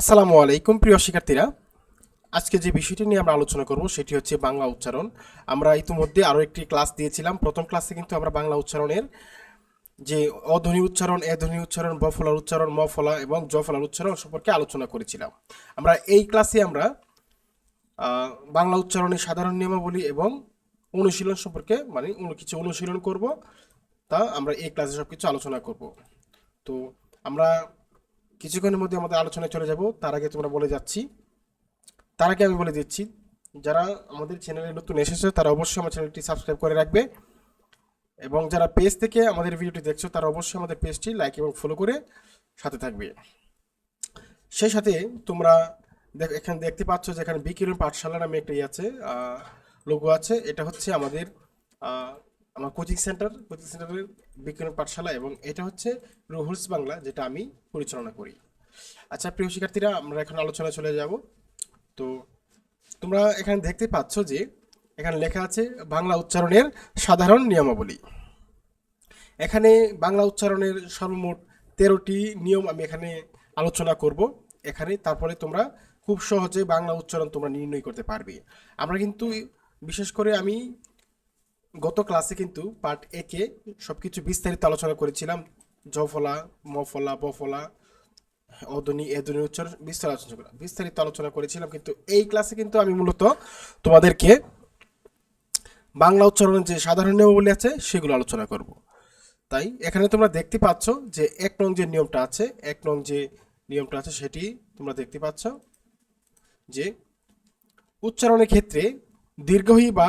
আসসালামু আলাইকুম, প্রিয় শিক্ষার্থীরা। আজকে যে বিষয়টি নিয়ে আমরা আলোচনা করব, সেটি হচ্ছে বাংলা উচ্চারণ। আমরা ইতিমধ্যে আরও একটি ক্লাস দিয়েছিলাম। প্রথম ক্লাসে কিন্তু আমরা বাংলা উচ্চারণের যে অধ্বনি উচ্চারণ এ ধ্বনি উচ্চারণ, ব ফলার উচ্চারণ, ম ফলা এবং জ ফলার উচ্চারণ সম্পর্কে আলোচনা করেছিলাম। আমরা এই ক্লাসে আমরা বাংলা উচ্চারণের সাধারণ নিয়মাবলী এবং অনুশীলন সম্পর্কে মানে কিছু অনুশীলন করব। তা আমরা এই ক্লাসে সব কিছু আলোচনা করব। তো আমরা কিছুক্ষণের মধ্যে আমাদের আলোচনায় চলে যাব। তার আগে তোমরা বলে যাচ্ছি। তার আগে আমি বলে দিচ্ছি, যারা আমাদের চ্যানেলে নতুন এসেছে, তারা অবশ্যই আমার চ্যানেলটি সাবস্ক্রাইব করে রাখবে। এবং যারা পেজ থেকে আমাদের ভিডিওটি দেখছ, তারা অবশ্যই আমাদের পেজটি লাইক এবং ফলো করে সাথে থাকবে। সেই সাথে তোমরা দেখ, এখানে দেখতে পাচ্ছ যে এখানে বিকিরণ পাঠশালা নামে একটা ইয়ে আছে লোগো আছে। এটা হচ্ছে আমাদের আমার কোচিং সেন্টার কোচিং সেন্টারের বিকিরণ পাঠশালা এবং এটা হচ্ছে রুহুলস বাংলা, যেটা আমি পরিচালনা করি। আচ্ছা প্রিয় শিক্ষার্থীরা, আমরা এখন আলোচনা চলে যাব। তো তোমরা এখানে দেখতে পাচ্ছ যে এখানে লেখা আছে বাংলা উচ্চারণের সাধারণ নিয়মাবলী। এখানে বাংলা উচ্চারণের সর্বমোট তেরোটি নিয়ম আমি এখানে আলোচনা করব। এখানে তারপরে তোমরা খুব সহজে বাংলা উচ্চারণ তোমরা নির্ণয় করতে পারবে। আমরা কিন্তু বিশেষ করে আমি গত ক্লাসে কিন্তু পার্ট একে সব কিছু বিস্তারিত আলোচনা করেছিলাম। জ ফলা ম ফলা ব ফলা অধ্বনি এধ্বনি উচ্চারণ বিস্তারিত আলোচনা করা বিস্তারিত আলোচনা করেছিলাম কিন্তু এই ক্লাসে কিন্তু আমি মূলত তোমাদেরকে বাংলা উচ্চারণের যে সাধারণ নিয়মাবলী আছে সেগুলো আলোচনা করব। তাই এখানে তোমরা দেখতে পাচ্ছ যে এক নং যে নিয়মটা আছে, এক নং যে নিয়মটা আছে সেটি তোমরা দেখতে পাচ্ছ যে উচ্চারণের ক্ষেত্রে দীর্ঘহী বা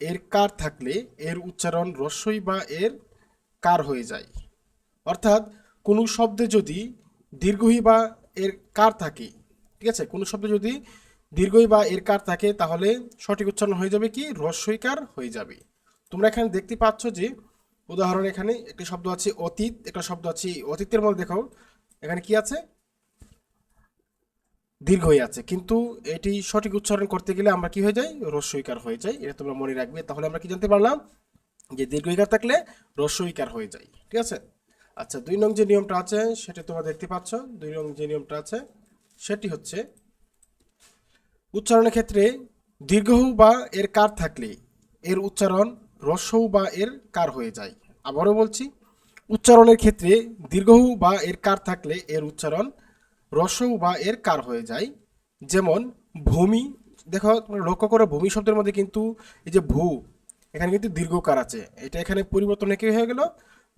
এর কার থাকলে এর উচ্চারণ রস্যই বা এর কার হয়ে যায়? অর্থাৎ কোনো শব্দে যদি দীর্ঘই বা এর কার থাকে, ঠিক আছে? কোনো শব্দে যদি দীর্ঘই বা এর কার থাকে, তাহলে সঠিক উচ্চারণ হয়ে যাবে কি? রস্যইকার হয়ে যাবে। তোমরা এখানে দেখতে পাচ্ছ যে, উদাহরণ এখানে একটি শব্দ আছে অতীত, একটা শব্দ আছে অতীতের মধ্যে দেখো। এখানে কি আছে? দীর্ঘই আছে কিন্তু এটি সঠিক উচ্চারণ করতে গেলে আমরা কি হয়ে যাই? রস্যইকার হয়ে যাই। এটা তোমরা মনে রাখবে। তাহলে আমরা কি জানতে পারলাম? যে দীর্ঘইকার থাকলে রস্যইকার হয়ে যায়। ঠিক আছে? আচ্ছা দুই নং যে নিয়মটা আছে, সেটা তোমরা দেখতে পাচ্ছ। দুই নং যে নিয়মটা আছে, সেটি হচ্ছে উচ্চারণের ক্ষেত্রে দীর্ঘহু বা এর কার থাকলে এর উচ্চারণ রস্যহু বা এর কার হয়ে যায়। আবারও বলছি, উচ্চারণের ক্ষেত্রে দীর্ঘহু বা এর কার থাকলে এর উচ্চারণ রস্যহু বা এর কার হয়ে যায়। যেমন ভূমি, দেখো লক্ষ্য করো, ভূমি শব্দের মধ্যে কিন্তু এই যে ভূ, এখানে কিন্তু দীর্ঘকার আছে। এটা এখানে পরিবর্তন কি হয়ে গেল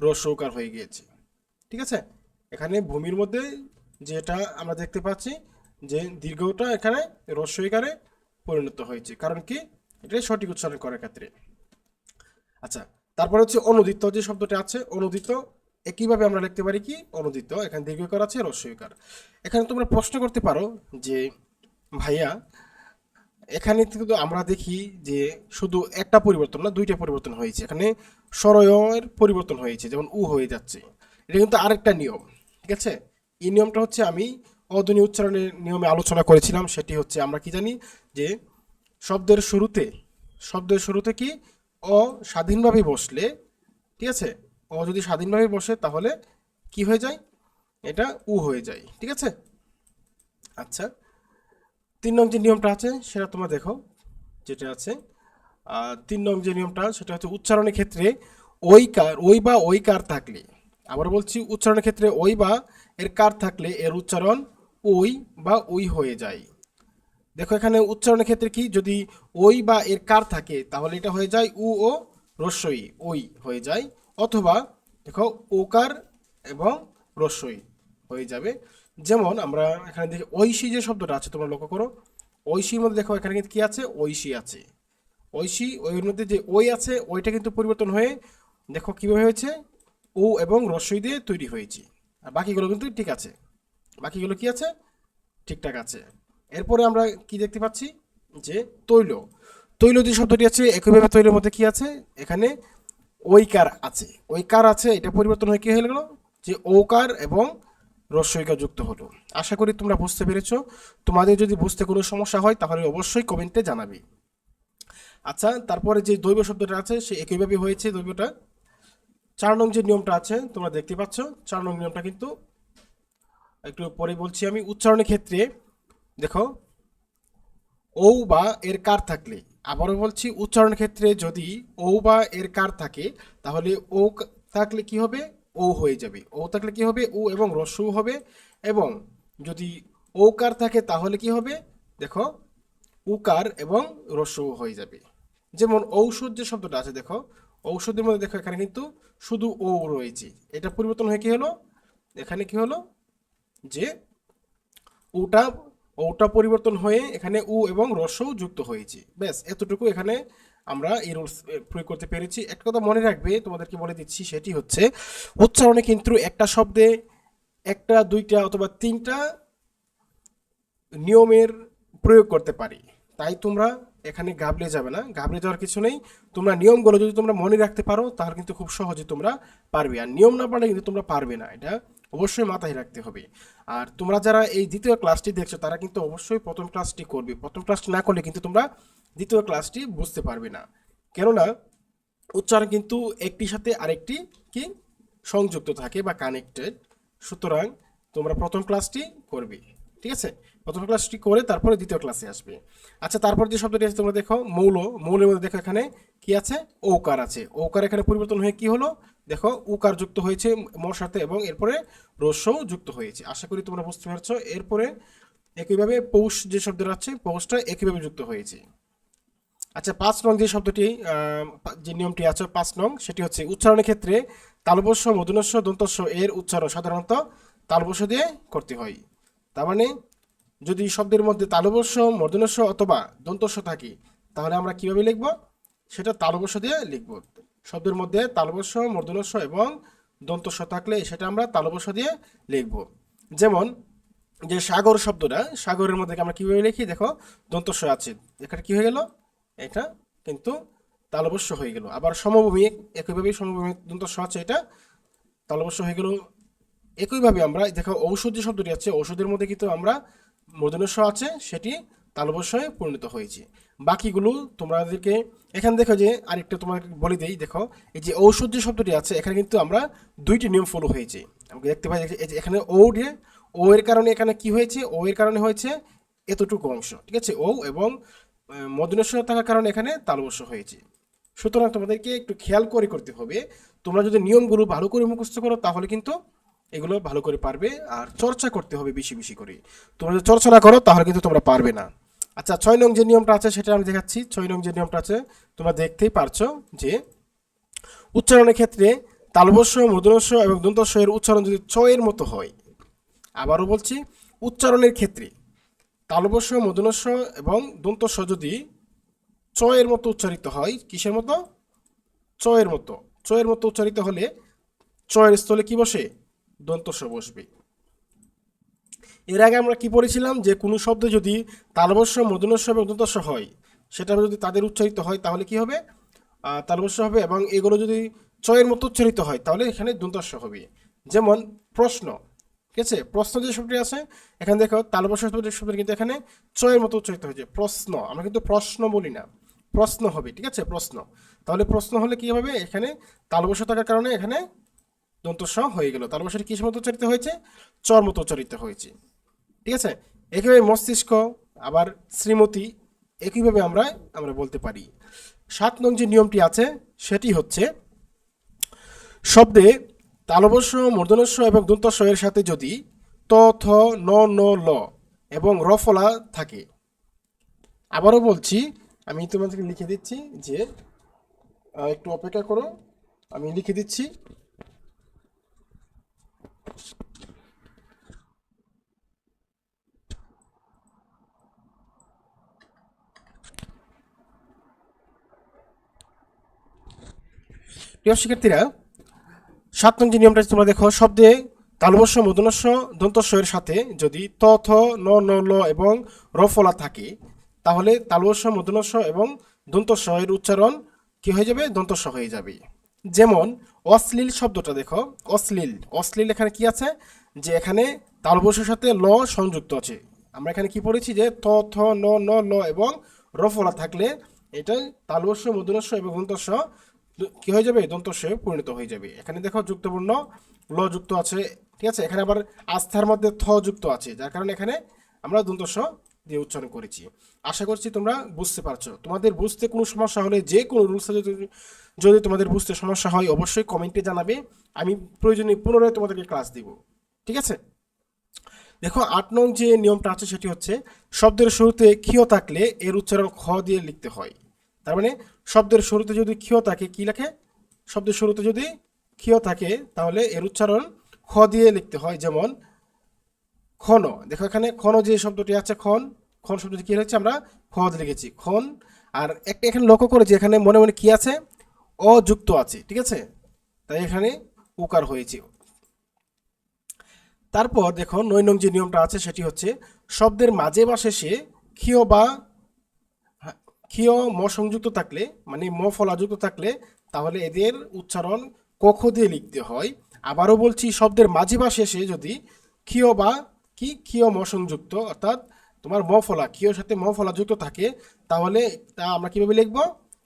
রস্যকার হয়ে গিয়েছে। ঠিক আছে? এখানে ভূমির মধ্যে যেটা আমরা দেখতে পাচ্ছি যে দীর্ঘটা এখানে রস্যইকারে পরিণত হয়েছে। কারণ কি? এটাই সঠিক উচ্চারণ করার ক্ষেত্রে। আচ্ছা তারপর হচ্ছে অনুদিত যে শব্দটা আছে অনুদিত একইভাবে আমরা লিখতে পারি কি? অনুদিত, এখানে দীর্ঘকার আছে? রস্যইকার এখানে তোমরা প্রশ্ন করতে পারো যে, ভাইয়া, এখানে কিন্তু আমরা দেখি যে শুধু একটা পরিবর্তন না, দুইটা পরিবর্তন হয়েছে। এখানে স্বরয়ের পরিবর্তন হয়েছে, যেমন উ হয়ে যাচ্ছে। এটা কিন্তু আরেকটা নিয়ম, ঠিক আছে? এই নিয়মটা হচ্ছে আমি অধ্বনি উচ্চারণের নিয়মে আলোচনা করেছিলাম, সেটি হচ্ছে আমরা কি জানি যে, শব্দের শুরুতে শব্দের শুরুতে কি? অ স্বাধীনভাবে বসলে, ঠিক আছে? অ যদি স্বাধীনভাবে বসে, তাহলে কি হয়ে যায়? এটা উ হয়ে যায়, ঠিক আছে? আচ্ছা তিন নং যে নিয়মটা আছে, সেটা তোমরা দেখো, যেটা আছে তিন নং যে নিয়মটা, সেটা হচ্ছে উচ্চারণের ক্ষেত্রে ওই কার, ওই বা ওই কার থাকলে, আবার বলছি উচ্চারণের ক্ষেত্রে ওই বা এর কার থাকলে, এর উচ্চারণ ওই বা ওই হয়ে যায়। দেখো এখানে উচ্চারণের ক্ষেত্রে কি, যদি ওই বা এর কার থাকে, তাহলে এটা হয়ে যায় উ ও রস্যই, ওই হয়ে যায়। অথবা দেখো ওকার এবং রস্যই হয়ে যাবে। যেমন আমরা এখানে দেখি ঐশী যে শব্দটা আছে, তোমরা লক্ষ্য করো। ঐশীর মধ্যে দেখো এখানে কিন্তু কি আছে? ঐশী আছে। ঐশী ওইর মধ্যে যে ওই আছে ওইটা কিন্তু পরিবর্তন হয়ে দেখো কীভাবে হয়েছে? ও এবং রস্যই দিয়ে তৈরি হয়েছে। আর বাকিগুলো কিন্তু ঠিক আছে। বাকিগুলো কি আছে? ঠিকঠাক আছে। এরপরে আমরা কি দেখতে পাচ্ছি? যে তৈল। তৈল যে শব্দটি আছে, একইভাবে তৈলের মধ্যে কি আছে? এখানে ঐকার আছে। ঐকার আছে, এটা পরিবর্তন হয়ে কি হয়ে গেল? যে ওকার এবং রস্যইকার যুক্ত হলো। আশা করি তোমরা বুঝতে পেরেছ। তোমাদের যদি বুঝতে কোনো সমস্যা হয়, তাহলে অবশ্যই কমেন্টে জানাবে। আচ্ছা তারপরে যে দৈব শব্দটা আছে, সে একইভাবে হয়েছে দৈবটা। চার নং যে নিয়মটা আছে, তোমরা দেখতে পাচ্ছ। চার নং নিয়মটা কিন্তু একটু পরে বলছি আমি। উচ্চারণের ক্ষেত্রে, দেখো ও বা এর কার থাকলে? আবারও বলছি উচ্চারণের ক্ষেত্রে যদি ও বা এর কার থাকে, তাহলে ও থাকলে কি হবে? ও হয়ে যাবে। ও থাকলে কি হবে? ও এবং রস্যু হবে। এবং যদি ও কার থাকে, তাহলে কি হবে? দেখো উকার এবং রস্যু হয়ে যাবে। যেমন ঔষধ যে শব্দটা আছে, দেখো, ঔষধের মধ্যে দেখো, এখানে কিন্তু শুধু ও রয়েছে। এটা পরিবর্তন হয়ে কি হলো? এখানে কি হলো? যে ওটা ওটা পরিবর্তন হয়ে এখানে উ এবং রসও যুক্ত হয়েছে। ব্যাস, এতটুকু এখানে আমরা এই রুলস প্রয়োগ করতে পেরেছি। একটা কথা মনে রাখবে, তোমাদেরকে বলে দিচ্ছি, সেটি হচ্ছে উচ্চারণে কিন্তু একটা শব্দে একটা, দুইটা অথবা তিনটা নিয়মের প্রয়োগ করতে পারি। তাই তোমরা এখানে গাবলে যাবে না গাবলে যাওয়ার কিছু নেই। তোমরা নিয়মগুলো যদি তোমরা মনে রাখতে পারো, তাহলে কিন্তু খুব সহজে তোমরা পারবে। আর নিয়ম না পারলে কিন্তু তোমরা পারবে না। এটা অবশ্যই মাথায় রাখতে হবে। আর তোমরা যারা এই দ্বিতীয় ক্লাসটি দেখছ, তারা কিন্তু অবশ্যই প্রথম ক্লাসটি করবে। প্রথম ক্লাসটি না করলে কিন্তু তোমরা দ্বিতীয় ক্লাসটি বুঝতে পারবে না। কেননা, উচ্চারণ কিন্তু একটির সাথে আরেকটি কি? সংযুক্ত থাকে বা কানেক্টেড সুতরাং, তোমরা প্রথম ক্লাসটি করবে। ঠিক আছে? প্রথম ক্লাসটি করে তারপরে দ্বিতীয় ক্লাসে আসবে। আচ্ছা তারপর যে শব্দটি আছে তোমরা দেখো, মৌল। মৌলের মধ্যে দেখো এখানে কি আছে? ওকার আছে। ওকার এখানে পরিবর্তন হয়ে কি হলো? দেখো উকার যুক্ত হয়েছে মোর সাথে, এবং এরপরে রস্যও যুক্ত হয়েছে। আশা করি তোমরা বুঝতে পারছ। এরপরে একইভাবে পৌষ যে শব্দটা আছে, পৌষটা একইভাবে যুক্ত হয়েছে। আচ্ছা পাঁচ নং যে শব্দটি যে নিয়মটি আছে, পাঁচ নং, সেটি হচ্ছে উচ্চারণের ক্ষেত্রে তালবস্য মধুনস্য দন্তস্য এর উচ্চারণ সাধারণত তালবস্য দিয়ে করতে হয়। তার মানে যদি শব্দের মধ্যে তালবস্য মর্দনস্য অথবা দন্তস্য থাকে, তাহলে আমরা কীভাবে লিখব? সেটা তালবস্য দিয়ে লিখব। শব্দের মধ্যে তালবস্য, মর্দনস্য এবং দন্তস্য থাকলে সেটা আমরা তালবস্য দিয়ে লিখব। যেমন যে সাগর শব্দটা, সাগরের মধ্যে আমরা কীভাবে লিখি? দেখো, দন্তস্য আছে। এখানে কি হয়ে গেল? এটা কিন্তু তালবস্য হয়ে গেল। আবার সমভূমি একইভাবে সমভূমি দন্তস্য আছে, এটা তালবস্য হয়ে গেল। একইভাবে আমরা, দেখো, ঔষধ শব্দটি আছে, ঔষধের মধ্যে কিন্তু আমরা মূর্ধন্যস্ব আছে, সেটি তালবস্যে পরিণত হয়েছে। বাকিগুলো তোমাদেরকে এখানে দেখো যে আরেকটা তোমাকে বলে দেই, দেখো, এই যে ঔষধ যে শব্দটি আছে, এখানে কিন্তু আমরা দুইটি নিয়ম ফলো হয়েছে। আমাকে দেখতে পাই, এই যে এখানে ও ও এর কারণে এখানে কি হয়েছে? ও এর কারণে হয়েছে এতটুকু অংশ, ঠিক আছে? ও এবং মদনস্ব থাকার কারণে এখানে তালবস্য হয়েছে। সুতরাং তোমাদেরকে একটু খেয়াল করে করতে হবে, তোমরা যদি নিয়মগুলো ভালো করে মুখস্থ করো, তাহলে কিন্তু এগুলো ভালো করে পারবে আর চর্চা করতে হবে বেশি বেশি করে। তোমরা যদি চর্চা না করো, তাহলে কিন্তু তোমরা পারবে না। আচ্ছা ছয় নং যে নিয়মটা আছে সেটা আমি দেখাচ্ছি। ছয় নং যে নিয়মটা আছে, তোমরা দেখতেই পারছ যে উচ্চারণের ক্ষেত্রে তালবস্য মধুরস্য এবং দন্তস্য এর উচ্চারণ যদি চয়ের মতো হয়, আবারও বলছি, উচ্চারণের ক্ষেত্রে তালবস্য মধুনস্য এবং দন্তস্য যদি চয়ের মতো উচ্চারিত হয়, কিসের মতো? চয়ের মতো। চয়ের মতো উচ্চারিত হলে চয়ের স্থলে কি বসে? দন্তস্ব বসবে। এর আগে আমরা কি পড়েছিলাম? যে কোনো শব্দ যদি তালবস্য মধুনস্য এবং দন্তস্য হয়, সেটা যদি তাদের উচ্চারিত হয়, তাহলে কি হবে? তালবস্য হবে এবং এগুলো যদি চয়ের মতো উচ্চারিত হয়, তাহলে এখানে দন্তস্য হবে। যেমন প্রশ্ন, ঠিক আছে? প্রশ্ন যে শব্দটি আছে, এখানে দেখো তালবস্য শব্দটি কিন্তু এখানে চয়ের মতো উচ্চারিত হয়েছে। প্রশ্ন, আমরা কিন্তু প্রশ্ন বলি না। প্রশ্ন হবে, ঠিক আছে? প্রশ্ন। তাহলে প্রশ্ন হলে কি হবে? এখানে তালবস্য থাকার কারণে এখানে দন্তস্ব হয়ে গেল। তালবস্যটি কিসের মতো উচ্চারিত হয়েছে? চর মতো উচ্চারিত হয়েছে। ঠিক আছে? একইভাবে মস্তিষ্ক, আবার শ্রীমতী, একইভাবে আমরা আমরা বলতে পারি। সাত নং যে নিয়মটি আছে, সেটি হচ্ছে, শব্দে তালবস্য মূর্ধনস্য এবং দন্তস্ব এর সাথে যদি ত, থ, ন ন, ল এবং রফলা থাকে। আবারও বলছি, আমি তোমাদেরকে লিখে দিচ্ছি যে একটু অপেক্ষা করো। আমি লিখে দিচ্ছি। প্রিয় শিক্ষার্থীরা সাত নং যে নিয়মটা তোমরা দেখো, শব্দে তালবস্য, মদনস্য দন্তস্ব এর সাথে যদি ত, থ, ন ন, ল এবং রফলা থাকে, তাহলে তালবস্য, মদনস্য এবং দন্তস্ব এর উচ্চারণ কি হয়ে যাবে? দন্তস্ব হয়ে যাবে। যেমন, অশ্লীল শব্দটা দেখো, অশ্লীল। অশ্লীল এখানে কি আছে? যে এখানে তালবস্যের সাথে ল সংযুক্ত আছে। আমরা এখানে কি পড়েছি যে ত, থ, ন ন, ল এবং রফলা থাকলে এটা তালবস্য, মদনস্য এবং দন্তস্ব দু- কি হয়ে যাবে? দন্তস্বয়ে পরিণত হয়ে যাবে। এখানে দেখো যুক্তপূর্ণ ল যুক্ত আছে, ঠিক আছে? এখানে আবার আস্থার মধ্যে থ যুক্ত আছে, যার কারণে এখানে আমরা দন্ত স দিয়ে উচ্চারণ করেছি। আশা করছি তোমরা বুঝতে পারছ। তোমাদের বুঝতে কোনো সমস্যা হলে যে কোনো রুলস যদি যদি তোমাদের বুঝতে সমস্যা হয়, অবশ্যই কমেন্টে জানাবে। আমি প্রয়োজনে পুনরায় তোমাদেরকে ক্লাস দিব। ঠিক আছে? দেখো, আট নং যে নিয়মটা আছে, সেটি হচ্ছে, শব্দের শুরুতে ক্ষীয় থাকলে এর উচ্চারণ খ দিয়ে লিখতে হয়। তার মানে শব্দের শুরুতে যদি ক্ষীয় থাকে, কি লেখে? শব্দের শুরুতে যদি ক্ষীয় থাকে, তাহলে এর উচ্চারণ খ দিয়ে লিখতে হয়, যেমন ক্ষণ। দেখো এখানে ক্ষণ যে শব্দটি আছে, ক্ষণ ক্ষণ শব্দটি কি হচ্ছে আমরা? খ দিয়ে লিখেছি, ক্ষণ। আর একটা এখানে লক্ষ্য করেছি এখানে মনে মনে কি আছে? অযুক্ত আছে, ঠিক আছে? তাই এখানে উকার হয়েছে। তারপর দেখো নয় নং যে নিয়মটা আছে, সেটি হচ্ছে শব্দের মাঝে বা শেষে ক্ষীয় বা ক্ষীয় ম সংযুক্ত থাকলে মানে ম ফলাযুক্ত থাকলে, তাহলে এদের উচ্চারণ কক্ষ দিয়ে লিখতে হয়। আবারও বলছি, শব্দের মাঝে বা শেষে যদি ক্ষীয় বা কি? ক্ষীয় ম সংযুক্ত, অর্থাৎ তোমার ম ফলা, ক্ষীয়র সাথে ম ফলা যুক্ত থাকে, তাহলে তা আমরা কীভাবে লিখব?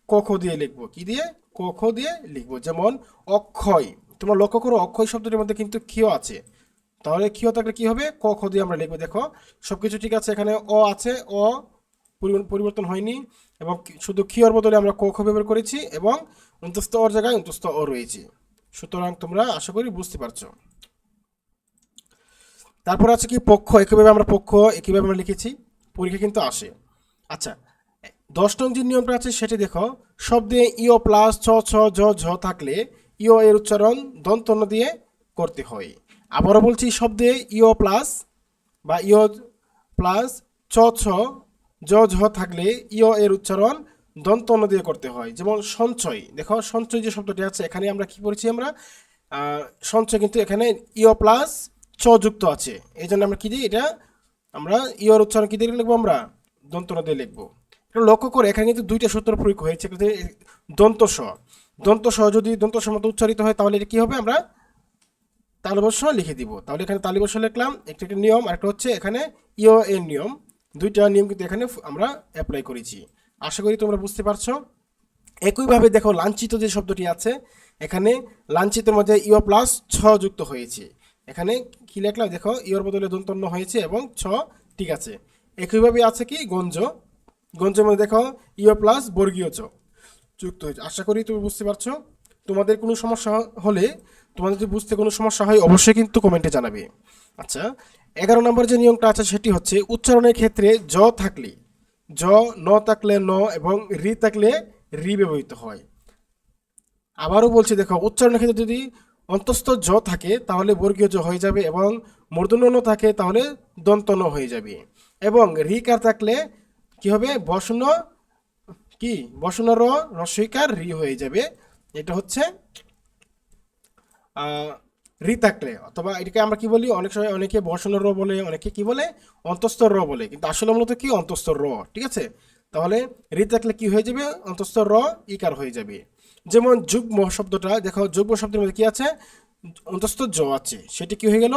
কক্ষ দিয়ে লিখব। কি দিয়ে? কক্ষ দিয়ে লিখব। যেমন অক্ষয়, তোমরা লক্ষ্য করো, অক্ষয় শব্দটির মধ্যে কিন্তু ক্ষীয় আছে। তাহলে ক্ষীয় থাকলে কি হবে? ক খ দিয়ে আমরা লিখব। দেখো, সবকিছু ঠিক আছে এখানে, অ আছে, অ, পরিবর্তন হয়নি। এবং শুধু ক্ষীয়র বদলে আমরা ক, খ ব্যবহার করেছি এবং অন্তস্থ অর জায়গায় অন্তস্থ অ রয়েছে। সুতরাং তোমরা আশা করি বুঝতে পারছ। তারপর আছে কি পক্ষ? একইভাবে আমরা পক্ষ, একইভাবে আমরা লিখেছি। পরীক্ষা কিন্তু আসে। আচ্ছা দশ নং যে নিয়মটা আছে সেটি দেখো। শব্দে ইও প্লাস ছ ছ জ ঝ থাকলে ইও এর উচ্চারণ দন্তন্য দিয়ে করতে হয়। আবারও বলছি, শব্দে ইও প্লাস বা ইও প্লাস ছ ছ জ ঝ থাকলে ইও এর উচ্চারণ দন্তন্য দিয়ে করতে হয়, যেমন সঞ্চয়। দেখো, সঞ্চয় যে শব্দটি আছে, এখানে আমরা কি করেছি আমরা? সঞ্চয় কিন্তু এখানে ইও প্লাস চ যুক্ত আছে। এই জন্য আমরা কি দিই? এটা আমরা ইওর উচ্চারণ কী দিয়ে লিখব আমরা? দন্তন্য দিয়ে লিখব। এটা লক্ষ্য করে, এখানে কিন্তু দুইটা সূত্র প্রয়োগ হয়েছে দন্ত স। দন্ত স যদি দন্ত স মতো উচ্চারিত হয়, তাহলে এটা কী হবে? আমরা তালবস্য লিখে দিব। তাহলে এখানে তালিবস্য লিখলাম, একটা একটা নিয়ম আর একটা হচ্ছে এখানে ইও এর নিয়ম। দুইটা নিয়ম কিন্তু এখানে আমরা অ্যাপ্লাই করেছি। আশা করি তোমরা বুঝতে পারছ। একইভাবে দেখো, লাঞ্ছিত যে শব্দটি আছে, এখানে লাঞ্ছিতের মধ্যে ইও প্লাস ছ যুক্ত হয়েছে। এখানে কি লিখলাম? দেখো ইওর বদলে দন্তন্য হয়েছে এবং ছ ঠিক আছে। একইভাবে আছে কি? গঞ্জ। গঞ্জের মধ্যে দেখো ইও প্লাস বর্গীয় চ যুক্ত হয়েছে। আশা করি তুমি বুঝতে পারছ। তোমাদের কোনো সমস্যা হলে, তোমাদের যদি বুঝতে কোনো সমস্যা হয়, অবশ্যই কিন্তু কমেন্টে জানাবে। আচ্ছা এগারো নম্বর যে নিয়মটা আছে সেটি হচ্ছে উচ্চারণের ক্ষেত্রে জ থাকলে, জ, ন থাকলে ন এবং রি থাকলে রি ব্যবহৃত হয়। আবারও বলছি, দেখো, উচ্চারণের ক্ষেত্রে যদি অন্তস্থ জ থাকে, তাহলে বর্গীয় জ হয়ে যাবে এবং মূর্ধন্য থাকে, তাহলে দন্তন হয়ে যাবে। এবং রি কার থাকলে কি হবে? বসন, কি? বসন র রি হয়ে যাবে। এটা হচ্ছে আহ, রি থাকলে অথবা এটাকে আমরা কি বলি? অনেক সময় অনেকে বসন র বলে অনেকে কি বলে? অন্তস্তর র বলে। কিন্তু আসলে মূলত কি? অন্তস্তর র ঠিক আছে? তাহলে রি থাকলে কি হয়ে যাবে? অন্তস্তর র ইকার হয়ে যাবে। যেমন যুগ্ম শব্দটা দেখো যুগ্ম শব্দের মধ্যে কি আছে? অন্তস্থ জ আছে। সেটি কি হয়ে গেল?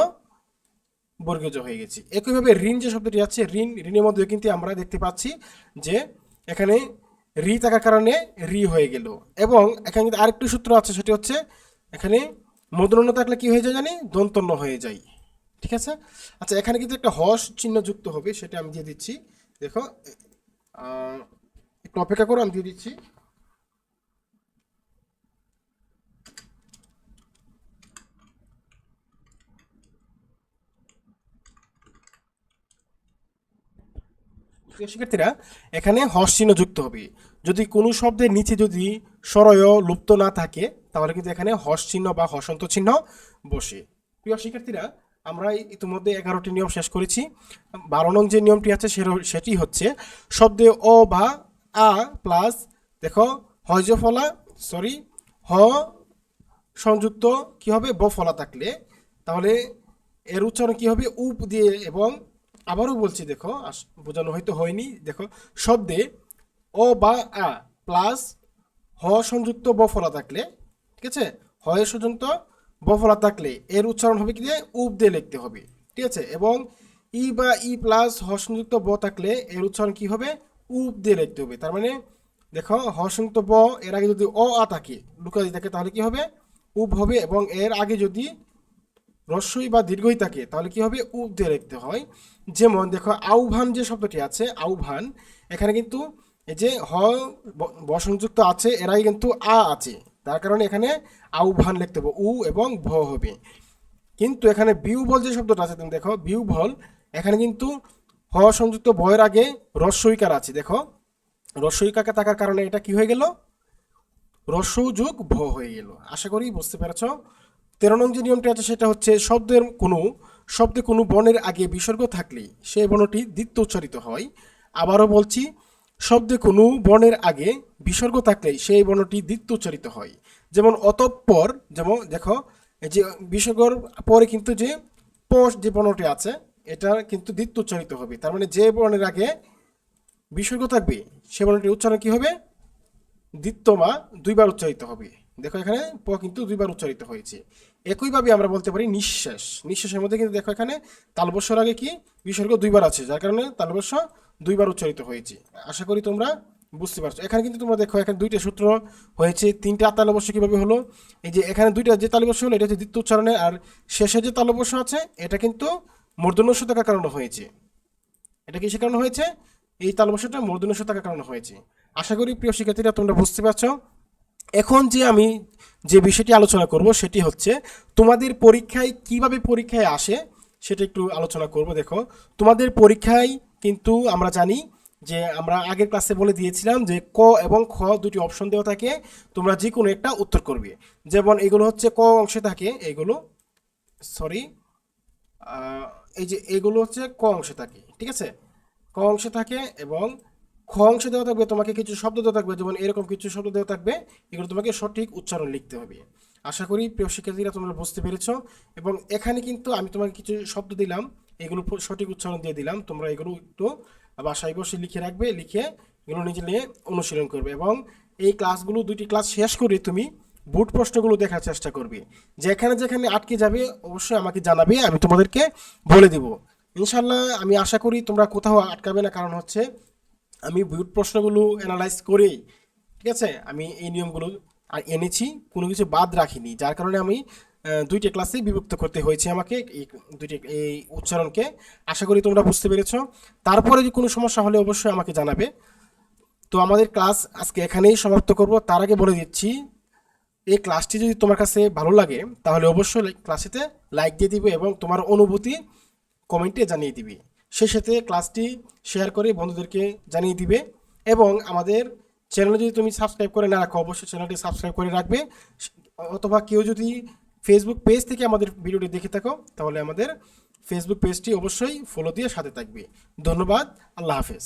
বর্গীয় জ হয়ে গেছে। একইভাবে ঋণ যে শব্দটি আছে ঋণ ঋণের মধ্যে কিন্তু আমরা দেখতে পাচ্ছি যে এখানে রি থাকার কারণে রি হয়ে গেল। এবং এখানে কিন্তু আরেকটি সূত্র আছে সেটি হচ্ছে এখানে মদন্য থাকলে কি হয়ে যায় জানি? দন্তন্য হয়ে যায়। ঠিক আছে? আচ্ছা এখানে কিন্তু একটা হস চিহ্ন যুক্ত হবে, সেটা আমি দিয়ে দিচ্ছি। দেখো একটু অপেক্ষা করো, আমি দিয়ে দিচ্ছি। শিক্ষার্থীরা, এখানে হস চিহ্ন যুক্ত হবে। যদি কোনো শব্দের নিচে যদি স্বরয় লুপ্ত না থাকে তাহলে কিন্তু এখানে হস চিহ্ন বা হসন্ত চিহ্ন বসে। প্রিয় শিক্ষার্থীরা, আমরা ইতিমধ্যে এগারোটি নিয়ম শেষ করেছি। বারো নং যে নিয়মটি আছে সেটি হচ্ছে শব্দে অ বা আ প্লাস দেখো হজ ফলা সরি, হ সংযুক্ত কি হবে? ব ফলা থাকলে। তাহলে এর উচ্চারণ কি হবে? উপ দিয়ে এবং আবারও বলছি দেখো বোঝানো হয়তো হয়নি। দেখো, শব্দে অ বা আ প্লাস হ সংযুক্ত ব ফলা থাকলে ঠিক আছে? হয় সংযুক্ত ব ফলা থাকলে, এর উচ্চারণ হবে কি দিয়ে? উপ দিয়ে লিখতে হবে, ঠিক আছে? এবং ই বা ই প্লাস হ সংযুক্ত ব থাকলে, এর উচ্চারণ কি হবে? উপ দিয়ে লিখতে হবে। তার মানে দেখো হ সংযুক্ত ব, এর আগে যদি অ আ থাকে লুকা লুকাদি থাকে, তাহলে কি হবে? উপ হবে এবং এর আগে যদি রস্যই বা দীর্ঘই থাকে, তাহলে কি হবে? উ দিয়ে লিখতে হয়। যেমন, দেখো, আহ্বান যে শব্দটি আছে, আহ্বান, এখানে কিন্তু এই যে হ বসংযুক্ত আছে এরাই কিন্তু আ আছে। তার কারণে এখানে আহ্বান লিখতে হবে, উ এবং ভ হবে। কিন্তু এখানে বিউবল যে শব্দটা আছে, তুমি দেখো বিউবল এখানে কিন্তু হ সংযুক্ত ভয়ের আগে রস্যইকার আছে। দেখো, রস্যইকাকে থাকার কারণে এটা কি হয়ে গেল? রস্য যোগ ভ হয়ে গেল। আশা করি বুঝতে পেরেছ। তেরো নং যে নিয়মটি আছে, সেটা হচ্ছে শব্দের কোনো, শব্দে কোনো বর্ণের আগে বিসর্গ থাকলে সেই বর্ণটি দ্বিতীয় উচ্চারিত হয়। আবারও বলছি শব্দে কোনো বর্ণের আগে বিসর্গ থাকলে সেই বর্ণটি দ্বিতীয় উচ্চারিত হয়। যেমন অতঃপর, যেমন দেখো যে বিসর্গর পরে কিন্তু যে পশ যে বর্ণটি আছে, এটা কিন্তু দ্বিতীয় উচ্চারিত হবে। তার মানে যে বর্ণের আগে বিসর্গ থাকবে, সে বর্ণটির উচ্চারণ কি হবে? দ্বিত্বমা দুইবার উচ্চারিত হবে। দেখো এখানে প কিন্তু দুইবার উচ্চারিত হয়েছে। একইভাবে আমরা বলতে পারি নিঃশ্বাস। নিঃশ্বাসের মধ্যে কিন্তু দেখো এখানে তালবস্যর আগে কি? বিসর্গ দুইবার আছে, যার কারণে তালবস্য দুইবার উচ্চারিত হয়েছে। আশা করি তোমরা বুঝতে পারছ। এখানে কিন্তু তোমরা দেখো, এখানে দুইটা সূত্র হয়েছে, তিনটা তালবস্য কীভাবে হলো? এই যে এখানে দুইটা যে তালবস্য হলো, এটা হচ্ছে দ্বিতীয় উচ্চারণে, আর শেষে যে তালবস্য আছে, এটা কিন্তু মূর্ধন্য থাকার কারণে হয়েছে। এটা কিসের কারণে হয়েছে? এই তালবস্যটা মূর্ধন্য থাকার কারণে হয়েছে। আশা করি প্রিয় শিক্ষার্থীরা, তোমরা বুঝতে পারছ। এখন যে আমি যে বিষয়টি আলোচনা করব, সেটি হচ্ছে, তোমাদের পরীক্ষায় কীভাবে পরীক্ষায় আসে, সেটা একটু আলোচনা করব। দেখো, তোমাদের পরীক্ষায় কিন্তু আমরা জানি যে আমরা আগের ক্লাসে বলে দিয়েছিলাম যে ক এবং খ দুটি অপশন দেওয়া থাকে, তোমরা যে কোনো একটা উত্তর করবে। যেমন এগুলো হচ্ছে ক অংশে থাকে, এগুলো সরি এই যে এগুলো হচ্ছে ক অংশে থাকে, ঠিক আছে? ক অংশে থাকে এবং খ অংশে দেওয়া থাকবে, তোমাকে কিছু শব্দ দেওয়া থাকবে, যেমন এরকম কিছু শব্দ দেওয়া থাকবে, এগুলো তোমাকে সঠিক উচ্চারণ লিখতে হবে। আশা করি প্রিয় শিক্ষার্থীরা তোমরা বুঝতে পেরেছ এবং এখানে কিন্তু আমি তোমাকে কিছু শব্দ দিলাম। এগুলো সঠিক উচ্চারণ দিয়ে দিলাম। তোমরা এগুলো একটু বাসায় বসে লিখে রাখবে, লিখে এগুলো নিজে নিয়ে অনুশীলন করবে এবং এই ক্লাসগুলো, দুইটি ক্লাস শেষ করে তুমি বুট প্রশ্নগুলো দেখার চেষ্টা করবে। যেখানে যেখানে আটকে যাবে অবশ্যই আমাকে জানাবে, আমি তোমাদেরকে বলে দিব। ইনশাল্লাহ আমি আশা করি তোমরা কোথাও আটকাবে না, কারণ হচ্ছে আমি বুট প্রশ্নগুলো অ্যানালাইজ করেই, ঠিক আছে? আমি এই নিয়মগুলো এনেছি, কোনো কিছু বাদ রাখিনি। যার কারণে আমি দুইটা ক্লাসে বিভক্ত করতে হয়েছে আমাকে, এই দুইটি, এই উচ্চারণকে। আশা করি তোমরা বুঝতে পেরেছ। তারপরে যদি কোনো সমস্যা হলে অবশ্যই আমাকে জানাবে। তো আমাদের ক্লাস আজকে এখানেই সমাপ্ত করব। তার আগে বলে দিচ্ছি, এই ক্লাসটি যদি তোমার কাছে ভালো লাগে, তাহলে অবশ্যই ক্লাসেতে লাইক দিয়ে দিবে এবং তোমার অনুভূতি কমেন্টে জানিয়ে দিবে। সেই সাথে ক্লাসটি শেয়ার করে বন্ধুদেরকে জানিয়ে দিবে এবং আমাদের চ্যানেলে যদি তুমি সাবস্ক্রাইব করে না রাখো, অবশ্যই চ্যানেলটি সাবস্ক্রাইব করে রাখবে। অথবা কেউ যদি ফেসবুক পেজ থেকে আমাদের ভিডিওটি দেখে থাকো, তাহলে আমাদের ফেসবুক পেজটি অবশ্যই ফলো দিয়ে সাথে থাকবে। ধন্যবাদ, আল্লাহ হাফেজ।